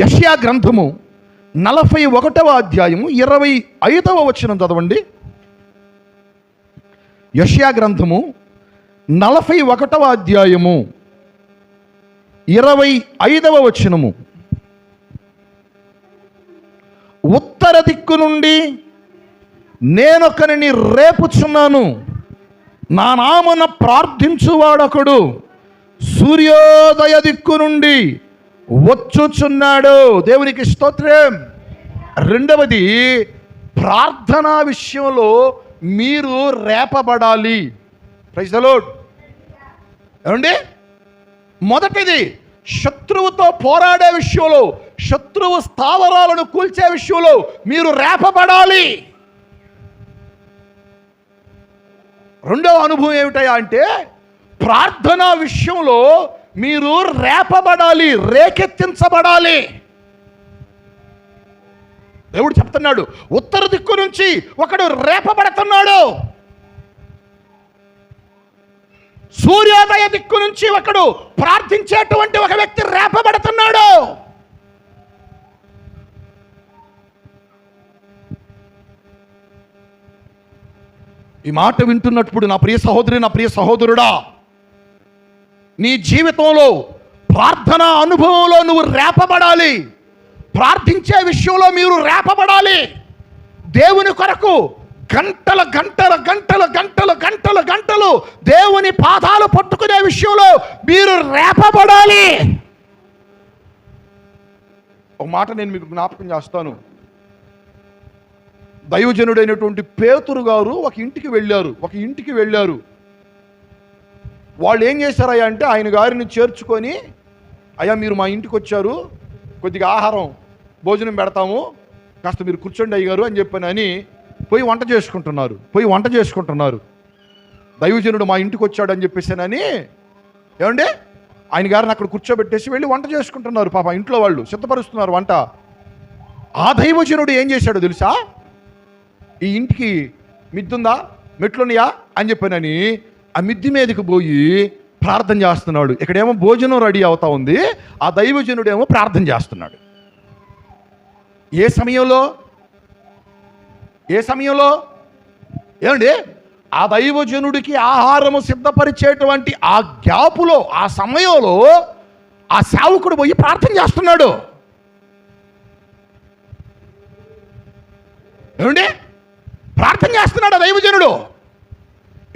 యష్యా గ్రంథము నలభై ఒకటవ అధ్యాయము ఇరవై ఐదవ వచనం చదవండి. యష్యా గ్రంథము నలభై ఒకటవ అధ్యాయము ఇరవై ఐదవ వచనము. ఉత్తర దిక్కు నుండి నేనొకరిని రేపుచున్నాను. నా నామన ప్రార్థించువాడొకడు సూర్యోదయ దిక్కు నుండి వచ్చుచున్నాడు. దేవునికి స్తోత్రం. రెండవది ప్రార్థనా విషయంలో మీరు రేపబడాలి. ప్రైజ్ లోడ్ ఏమండి? మొదటిది శత్రువుతో పోరాడే విషయంలో శత్రువు స్థావరాలను కూల్చే విషయంలో మీరు రేపబడాలి. రెండవ అనుభవం ఏమిటయా అంటే ప్రార్థనా విషయంలో మీరు రేపబడాలి రేకెత్తించబడాలి. దేవుడు చెప్తున్నాడు ఉత్తర దిక్కు నుంచి ఒకడు రేపబడుతున్నాడు. సూర్యోదయ దిక్కు నుంచి ఒకడు ప్రార్థించేటువంటి ఒక వ్యక్తి రేపబడుతున్నాడు. ఈ మాట వింటున్నప్పుడు నా ప్రియ సహోదరి నా ప్రియ సహోదరుడా నీ జీవితంలో ప్రార్థన అనుభవంలో నువ్వు రేపబడాలి. ప్రార్థించే విషయంలో మీరు రేపబడాలి. దేవుని కొరకు గంటల గంటల గంటల గంటల గంటల గంటలు దేవుని పాదాలు పట్టుకునే విషయంలో మీరు రేపబడాలి. ఒక మాట నేను మీకు జ్ఞాపకం చేస్తాను. దైవజనుడైనటువంటి పేతురు గారు ఒక ఇంటికి వెళ్ళారు. ఒక ఇంటికి వెళ్ళారు. వాళ్ళు ఏం చేశారయ్యా అంటే ఆయన గారిని చేర్చుకొని అయ్యా మీరు మా ఇంటికి వచ్చారు కొద్దిగా ఆహారం భోజనం పెడతాము కాస్త మీరు కూర్చోండి అయ్యారు అని చెప్పాను అని పోయి వంట చేసుకుంటున్నారు పోయి వంట చేసుకుంటున్నారు. దైవజనుడు మా ఇంటికి వచ్చాడు అని చెప్పేసానని ఏమండి? ఆయన గారిని అక్కడ కూర్చోబెట్టేసి వెళ్ళి వంట చేసుకుంటున్నారు పాప ఇంట్లో వాళ్ళు సిద్ధపరుస్తున్నారు వంట. ఆ దైవజనుడు ఏం చేశాడో తెలుసా? ఈ ఇంటికి మిద్దుందా? మెట్లున్నాయా? అని చెప్పానని ఆ మిద్ది మీదకి పోయి ప్రార్థన చేస్తున్నాడు. ఇక్కడేమో భోజనం రెడీ అవుతా ఉంది. ఆ దైవజనుడేమో ప్రార్థన చేస్తున్నాడు. ఏ సమయంలో? ఏ సమయంలో? ఏమండి? ఆ దైవజనుడికి ఆహారము సిద్ధపరిచేటువంటి ఆ గ్యాపులో ఆ సమయంలో ఆ సేవకుడు పోయి ప్రార్థన చేస్తున్నాడు. ఏమండి? ప్రార్థన చేస్తున్నాడు ఆ దైవజనుడు.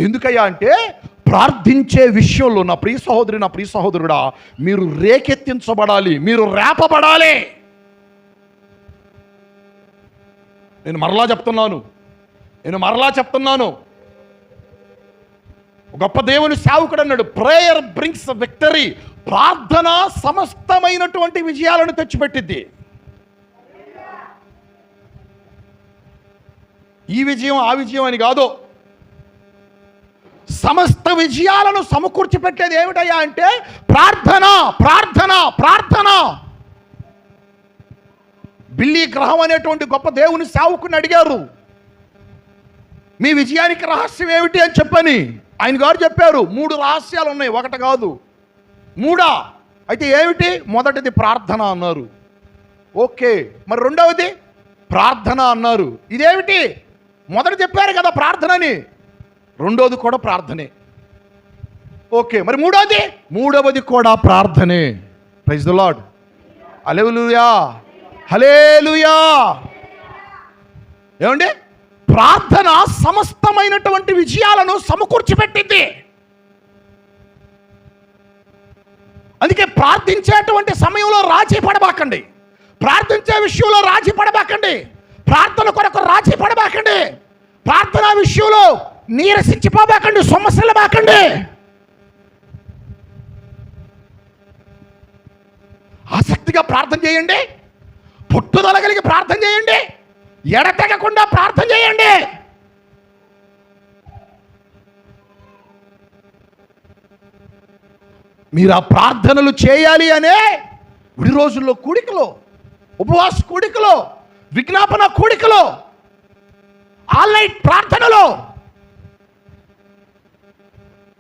ఎందుకయ్యా అంటే ప్రార్థించే విషయంలో నా ప్రియ సహోదరి నా ప్రియ సహోదరుడా మీరు రేకెత్తించబడాలి మీరు రేపబడాలి. నేను మరలా చెప్తున్నాను నేను మరలా చెప్తున్నాను. గొప్ప దేవుని సేవకుడు అన్నాడు ప్రేయర్ బ్రింగ్స్ విక్టరీ ప్రార్థన సమస్తమైనటువంటి విజయాలను తెచ్చిపెట్టింది ఈ విజయం ఆ విజయం అని కాదు. సమస్త విజయాలను సమకూర్చి పెట్టేది ఏమిటయ్యా అంటే ప్రార్థన ప్రార్థన ప్రార్థన. బిల్లీ గ్రహం అనేటువంటి గొప్ప దేవుని సేవకుని అడిగారు. మీ విజయానికి రహస్యం ఏమిటి అని చెప్పని ఆయన గారు చెప్పారు. మూడు రహస్యాలు ఉన్నాయి. ఒకటి కాదు. మూడా? అయితే ఏమిటి? మొదటిది ప్రార్థన అన్నారు. ఓకే. మరి రెండవది? ప్రార్థన అన్నారు. ఇదేమిటి? మొదట చెప్పారు కదా ప్రార్థనని. రెండోది కూడా ప్రార్థనే. ఓకే మరి మూడోది? మూడవది కూడా ప్రార్థనే. Praise the Lord hallelujah hallelujah ఏమండి? ప్రార్థన సమస్తమైనటువంటి విజయాలను సమకూర్చిపెట్టింది. అందుకే ప్రార్థించేటువంటి సమయంలో రాజీ పడబాకండి. ప్రార్థించే విషయంలో రాజీ పడబాకండి. ప్రార్థన కొరకు రాజీ పడబాకండి. ప్రార్థన విషయంలో నీరసించిపోబాకండి సమస్యలు బాకండి. ఆసక్తిగా ప్రార్థన చేయండి పుట్టుదల కలిగి ప్రార్థన చేయండి ఎడతెగకుండా ప్రార్థన చేయండి. మీరు ఆ ప్రార్థనలు చేయాలి అనే విడి రోజుల్లో కూడికలో ఉపవాస కూడికలో విజ్ఞాపన కూడికలో ఆన్లైన్ ప్రార్థనలో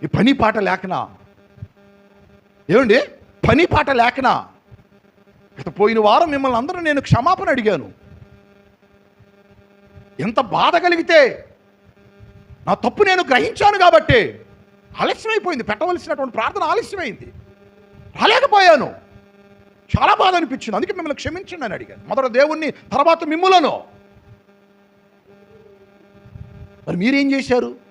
ఈ పని పాట లేకనా? ఏమండి? పని పాట లేకనా? గత పోయిన వారం మిమ్మల్ని అందరూ నేను క్షమాపణ అడిగాను. ఎంత బాధ కలిగితే నా తప్పు నేను గ్రహించాను కాబట్టి ఆలస్యమైపోయింది. పెట్టవలసినటువంటి ప్రార్థన ఆలస్యమైంది. రాలేకపోయాను. చాలా బాధ అనిపించింది. అందుకే మిమ్మల్ని క్షమించండి అని అడిగాను. మొదట దేవుణ్ణి తర్వాత మిమ్ములను. మరి మీరేం చేశారు?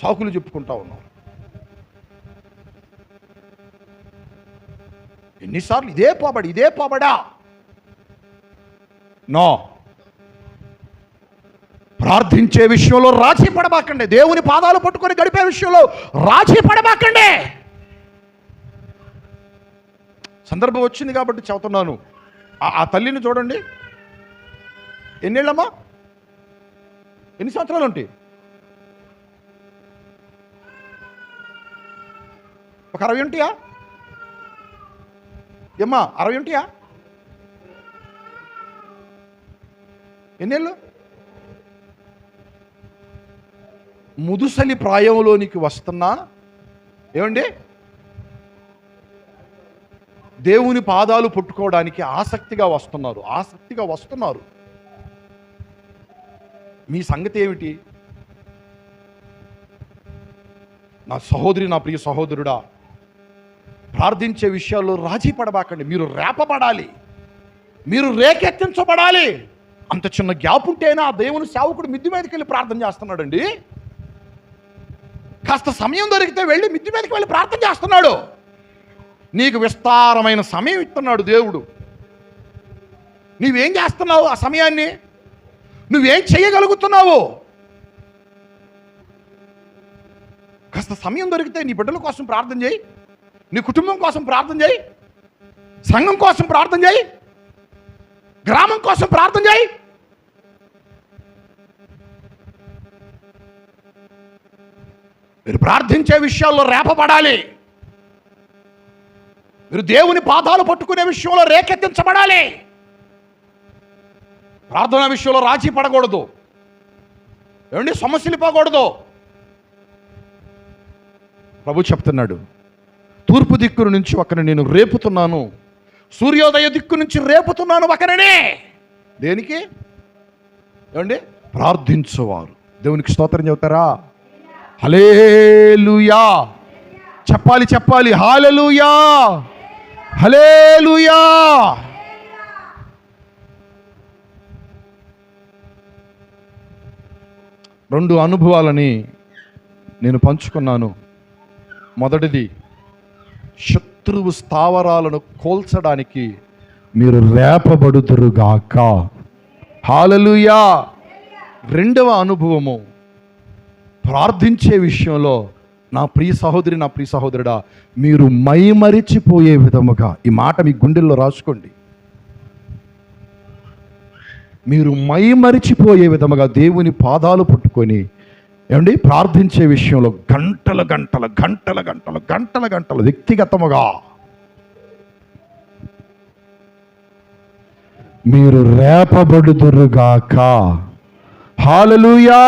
సాకులు చెప్పుకుంటా ఉన్నారు ఎన్నిసార్లు ఇదే పోబడి ఇదే పోబడా నో. ప్రార్థించే విషయంలో రాజీ పడబాకండి దేవుని పాదాలు పట్టుకొని గడిపే విషయంలో రాజీ పడబాకండి సందర్భం వచ్చింది కాబట్టి చెబుతున్నాను. ఆ- ఆ తల్లిని చూడండి. ఎన్నేళ్ళమ్మా? ఎన్ని సంవత్సరాలు ఉంటాయి ఒక అరవై ఉంటాయా? ఏమ్మా అరవై ఉంటాయా? ఎన్నేళ్ళు? ముదుసలి ప్రాయంలోనికి వస్తున్నా. ఏమండి? దేవుని పాదాలు పుట్టుకోవడానికి ఆసక్తిగా వస్తున్నారు ఆసక్తిగా వస్తున్నారు. మీ సంగతి ఏమిటి? నా సహోదరి నా ప్రియ సహోదరుడా ప్రార్థించే విషయాల్లో రాజీ పడబాకండి. మీరు రేపబడాలి. మీరు రేకెత్తించబడాలి. అంత చిన్న గ్యాప్ ఉంటేనా ఆ దేవుని సేవకుడు మిద్ది మీదకి వెళ్ళి ప్రార్థన చేస్తున్నాడండి. కాస్త సమయం దొరికితే వెళ్ళి మిద్ది మీదకి వెళ్ళి ప్రార్థన చేస్తున్నాడు. నీకు విస్తారమైన సమయం ఇస్తున్నాడు దేవుడు. నీవేం చేస్తున్నావు ఆ సమయాన్ని? నువ్వేం చేయగలుగుతున్నావు? కాస్త సమయం దొరికితే నీ బిడ్డల కోసం ప్రార్థన చేయి. నీ కుటుంబం కోసం ప్రార్థన చేయి. సంఘం కోసం ప్రార్థన చేయి. గ్రామం కోసం ప్రార్థన చేయి. మీరు ప్రార్థించే విషయాల్లో రేపబడాలి మీరు దేవుని పాదాలు పట్టుకునే విషయంలో రేకెత్తించబడాలి. ప్రార్థన విషయంలో రాజీ పడకూడదు. ఏమండి? సమస్యలు పోకూడదు. ప్రభు చెప్తున్నాడు. తూర్పు దిక్కు నుంచి ఒకరిని నేను రేపుతున్నాను. సూర్యోదయ దిక్కు నుంచి రేపుతున్నాను ఒకరినే. దేనికి? ఏమండి? ప్రార్థించేవారు. దేవునికి స్తోత్రం చెబుతారా? హలేలుయా చెప్పాలి చెప్పాలి. హాలలుయా హలేలుయా రెండు అనుభవాలని నేను పంచుకున్నాను. మొదటిది శత్రువు స్థావరాలను కోల్చడానికి మీరు రేపబడుతురుగాక హాలలుయా రెండవ అనుభవము. ప్రార్థించే విషయంలో నా ప్రియ సహోదరి నా ప్రియ సహోదరుడా మీరు మైమరిచిపోయే విధముగా ఈ మాట మీ గుండెల్లో రాసుకోండి. మీరు మైమరిచిపోయే విధముగా దేవుని పాదాలు పట్టుకొని ఏమండి? ప్రార్థించే విషయంలో గంటల గంటల గంటల గంటల గంటల గంటల వ్యక్తిగతముగా మీరు రేపబడుదురుగాక. హాలలుయా